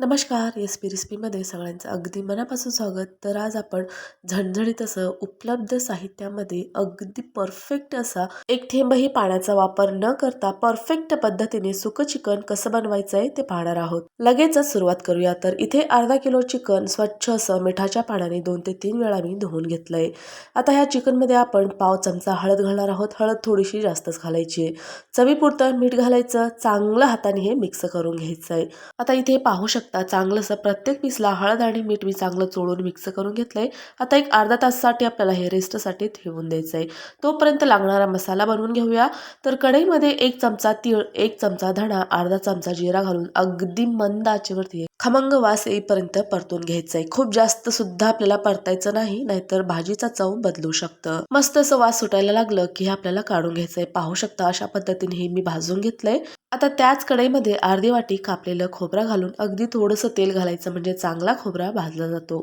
नमस्कार S P रेसिपीमध्ये सगळ्यांचं अगदी मनापासून स्वागत. तर आज आपण झणझणीत असं उपलब्ध साहित्यामध्ये अगदी परफेक्ट असा एक थेंबही पाण्याचा वापर न करता परफेक्ट पद्धतीने सुकं चिकन कसं बनवायचं आहे ते पाहणार आहोत. लगेचच सुरुवात करूया. तर इथे अर्धा किलो चिकन स्वच्छ असं मिठाच्या पाण्याने दोन ते तीन वेळा मी धुवून घेतलंय. आता ह्या चिकनमध्ये आपण पाव चमचा हळद घालणार आहोत. हळद थोडीशी जास्तच घालायची आहे. चवीपुरतं मीठ घालायचं. चांगलं हाताने हे मिक्स करून घ्यायचं आहे आता इथे पाहू शकतो चांगलंसं प्रत्येक पीसला हळद आणि मीठ मी चांगलं चोळून मिक्स करून घेतलंय. आता एक अर्धा तासासाठी आपल्याला हे रेस्टसाठी ठेवून द्यायचं आहे तोपर्यंत लागणारा मसाला बनवून घेऊया. तर कढईमध्ये एक चमचा तीळ एक चमचा धणा अर्धा चमचा जिरा घालून अगदी मंद आचेवरती खमंग वास येईपर्यंत परतून घ्यायचंय. खूप जास्त सुद्धा आपल्याला परतायचं नाही नाहीतर भाजीचा चव बदलू शकतं. मस्त असं वास सुटायला लागलं की हे आपल्याला काढून घ्यायचंय. पाहू शकता अशा पद्धतीने हे मी भाजून घेतलंय. आता त्याच कढईमध्ये अर्धी वाटी कापलेलं खोबरा घालून अगदी थोडंसं तेल घालायचं म्हणजे चांगला खोबरा भाजला जातो.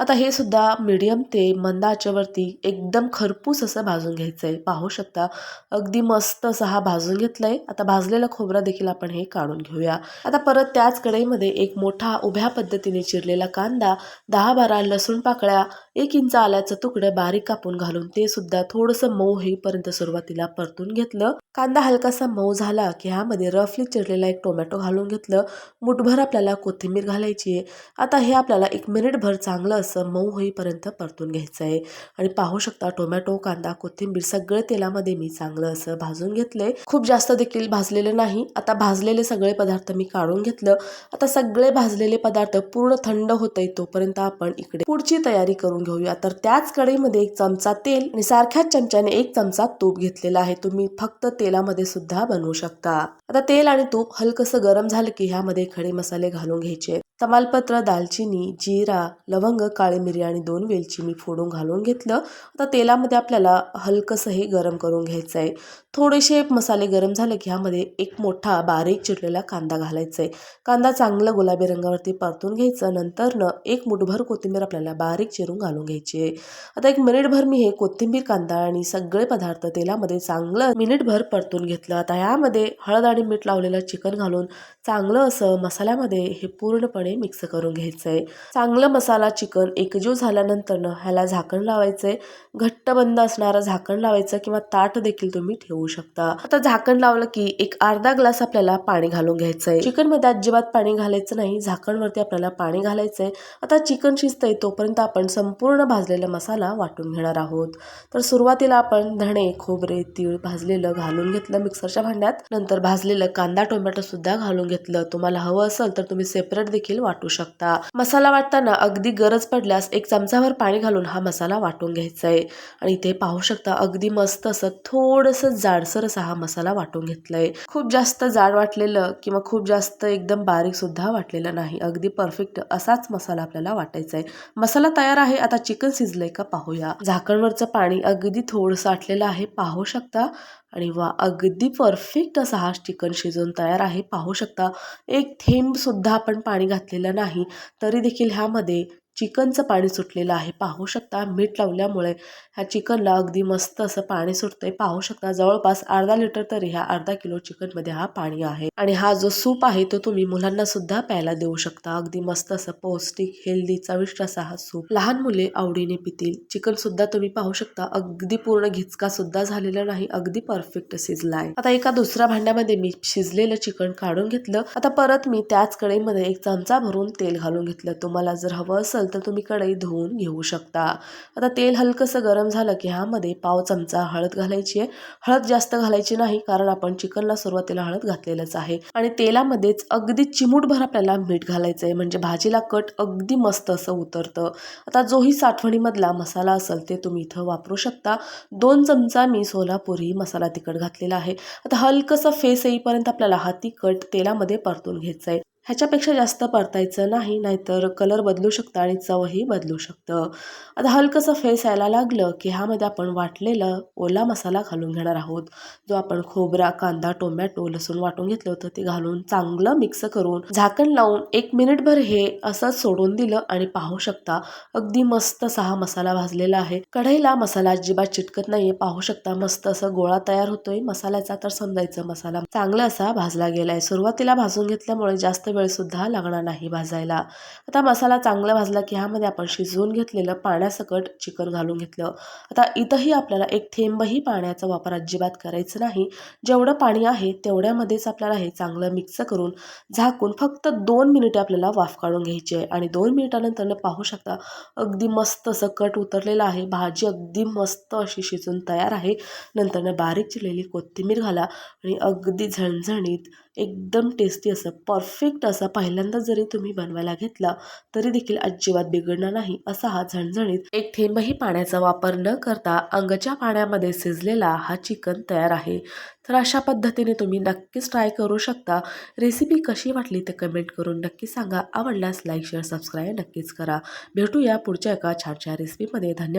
आता हे सुद्धा मिडियम ते मंद आचेवरती एकदम खरपूस असं भाजून घ्यायचं आहे पाहू शकता अगदी मस्त असा हा भाजून घेतलाय. आता भाजलेला खोबरा देखील आपण हे काढून घेऊया. आता परत त्याच कढईमध्ये एक मोठा उभ्या पद्धतीने चिरलेला कांदा दहा बारा लसूण पाकळ्या एक इंच आल्याचं तुकडं बारीक कापून घालून ते सुद्धा थोडंसं मऊ होईपर्यंत सुरुवातीला परतून घेतलं. कांदा हलकासा मऊ झाला की ह्यामध्ये रफली चिरलेला एक टोमॅटो घालून घेतलं. मुठभर आपल्याला कोथिंबीर घालायची आहे. आता हे आपल्याला एक मिनिटभर चांगलं असं मऊ होईपर्यंत परतून घ्यायचं आहे. आणि पाहू शकता टोमॅटो कांदा कोथिंबीर सगळे तेलामध्ये मी चांगलं असं भाजून घेतलंय. खूप जास्त देखील भाजलेलं नाही. आता भाजलेले सगळे पदार्थ मी काढून घेतलं. आता सगळे भाजलेले पदार्थ पूर्ण थंड होतंय तोपर्यंत आपण इकडे पुढची तयारी करून घेऊया. तर त्याच कढईमध्ये एक चमचा तेल आणि सारख्याच चमच्याने एक चमचा तूप घेतलेला आहे. तुम्ही फक्त तेलामध्ये सुद्धा बनवू शकता. आता तेल आणि तूप हलकसं गरम झालं की ह्यामध्ये खडे मसाले घालून घ्यायचे. तमालपत्र दालचिनी जिरा लवंग काळी मिरी आणि दोन वेलची मी फोडून घालून घेतलं. आता तेलामध्ये आपल्याला हलकंसं हे गरम करून घ्यायचं आहे थोडेसे मसाले गरम झाले की ह्यामध्ये एक मोठा बारीक चिरलेला कांदा घालायचा आहे कांदा चांगलं गुलाबी रंगावरती परतून घ्यायचं. नंतरनं एक मुठभर कोथिंबीर आपल्याला बारीक चिरून घालून घ्यायची आहे आता एक मिनिटभर मी हे कोथिंबीर कांदा आणि सगळे पदार्थ तेलामध्ये चांगलं मिनिटभर परतून घेतलं. आता ह्यामध्ये हळद आणि मीठ लावलेलं चिकन घालून चांगलं असं मसाल्यामध्ये हे पूर्णपणे मिक्स करून घ्यायचं आहे चांगलं मसाला चिकन एकजीव झाल्यानंतरनं ह्याला झाकण लावायचं आहे घट्ट बंद असणारं झाकण लावायचं किंवा ताट देखील तुम्ही ठेवू शकता. आता झाकण लावलं की एक अर्धा ग्लास आपल्याला पाणी घालून घ्यायचं आहे चिकनमध्ये अजिबात पाणी घालायचं नाही. झाकणवरती आपल्याला पाणी घालायचं आहे आता चिकन शिजतंय तोपर्यंत आपण संपूर्ण भाजलेला मसाला वाटून घेणार आहोत. तर सुरुवातीला आपण धणे खोबरे तीळ भाजलेलं घालून घेतलं मिक्सरच्या भांड्यात. नंतर भाजलेलं कांदा टोमॅटो सुद्धा घालून घेतलं. तुम्हाला हवं असेल तर तुम्ही सेपरेट देखील वाटू शकता. मसाला वाटताना अगदी गरज पडल्यास एक चमचाभर पाणी घालून हा मसाला वाटून घ्यायचा आहे आणि इथे पाहू शकता अगदी मस्त असं थोडंसं जाडसर असा हा मसाला वाटून घेतलाय. खूप जास्त जाड वाटलेलं किंवा खूप जास्त एकदम बारीक सुद्धा वाटलेलं नाही. अगदी परफेक्ट असाच मसाला आपल्याला वाटायचा आहे मसाला तयार आहे आता चिकन शिजलंय का पाहूया. झाकणवरचं पाणी अगदी थोडंसं आटलेलं आहे पाहू शकता. आणि वा अगदी परफेक्ट असा हा चिकन शिजवून तयार आहे. पाहू शकता एक थेंबसुद्धा आपण पाणी घातलेलं नाही तरी देखील ह्यामध्ये चिकनचं पाणी सुटलेलं आहे. पाहू शकता मीठ लावल्यामुळे ह्या चिकनला अगदी मस्त असं पाणी सुटतंय. पाहू शकता जवळपास अर्धा लिटर तरी ह्या अर्धा किलो चिकनमध्ये हा पाणी आहे. आणि हा जो सूप आहे तो तुम्ही मुलांना सुद्धा प्यायला देऊ शकता. अगदी मस्त असं पौष्टिक हेल्दी चविष्ट असा हा सूप. लहान मुले आवडीने पितील. चिकन सुद्धा तुम्ही पाहू शकता. अगदी पूर्ण घिचका सुद्धा झालेला नाही. अगदी परफेक्ट शिजला आहे आता एका दुसऱ्या भांड्यामध्ये मी शिजलेलं चिकन काढून घेतलं. आता परत मी त्याच कढईमध्ये एक चमचा भरून तेल घालून घेतलं. तुम्हाला जर हवं असेल तर तुम्ही कढई धुवून घेऊ शकता. आता तेल हलकंसं गरम झालं की ह्यामध्ये पाव चमचा हळद घालायची आहे. हळद जास्त घालायची नाही कारण आपण चिकनला सुरुवातीला हळद घातलेलंच आहे. आणि तेलामध्येच अगदी चिमूटभर आपल्याला मीठ घालायचं आहे. म्हणजे भाजीला कट अगदी मस्त असं उतरतं. आता जोही साठवणीमधला मसाला असेल ते तुम्ही इथं वापरू शकता. दोन चमचा मी सोलापुरी मसाला तिखट घातलेला आहे. आता हलकंसं फेस येईपर्यंत आपल्याला हा तिखट तेलामध्ये परतून घ्यायचं आहे. ह्याच्यापेक्षा जास्त परतायचं नाही नाहीतर कलर बदलू शकतं आणि चवही बदलू शकतं. आता हलकंसं फेस यायला लागलं की ह्यामध्ये आपण वाटलेलं ओला मसाला घालून घेणार आहोत. जो आपण खोबरा कांदा टोमॅटो लसूण वाटून घेतलं होतं ते घालून चांगलं मिक्स करून झाकण लावून एक मिनिटभर हे असंच सोडून दिलं आणि पाहू शकता अगदी मस्त असा हा मसाला भाजलेला आहे. कढईला मसाला अजिबात चिटकत नाहीये पाहू शकता मस्त असं गोळा तयार होतोय. मसाल्याचा तर समजायचं मसाला चांगला असा भाजला गेलाय. सुरुवातीला भाजून घेतल्यामुळे जास्त वेळसुद्धा लागणार नाही भाजायला. आता मसाला चांगला भाजला की ह्यामध्ये आपण शिजवून घेतलेलं पाण्यासकट चिकन घालून घेतलं. आता इथंही आपल्याला एक थेंबही पाण्याचा वापर अजिबात करायचं नाही. जेवढं पाणी आहे तेवढ्यामध्येच आपल्याला हे चांगलं मिक्स करून झाकून फक्त दोन मिनिटे आपल्याला वाफ काढून घ्यायची आहे. आणि दोन मिनिटानंतर पाहू शकता अगदी मस्त असं कट उतरलेलं आहे. भाजी अगदी मस्त अशी शिजून तयार आहे. नंतर बारीक चिरलेली कोथिंबीर घाला आणि अगदी झणझणीत एकदम टेस्टी असं परफेक्ट तसा पहिल्यांदा जरी तुम्ही बनवायला घेतला तरी देखील अजिबात बिघडणार नाही असा हा झणझणीत एक थेंबही पाण्याचा वापर न करता अंगच्या पाण्यामध्ये शिजलेला हा चिकन तयार आहे. तर अशा पद्धतीने तुम्ही नक्कीच ट्राय करू शकता. रेसिपी कशी वाटली ते कमेंट करून नक्की सांगा. आवडल्यास लाईक शेअर सबस्क्राईब नक्कीच करा. भेटूया पुढच्या एका छानशा रेसिपीमध्ये धन्यवाद.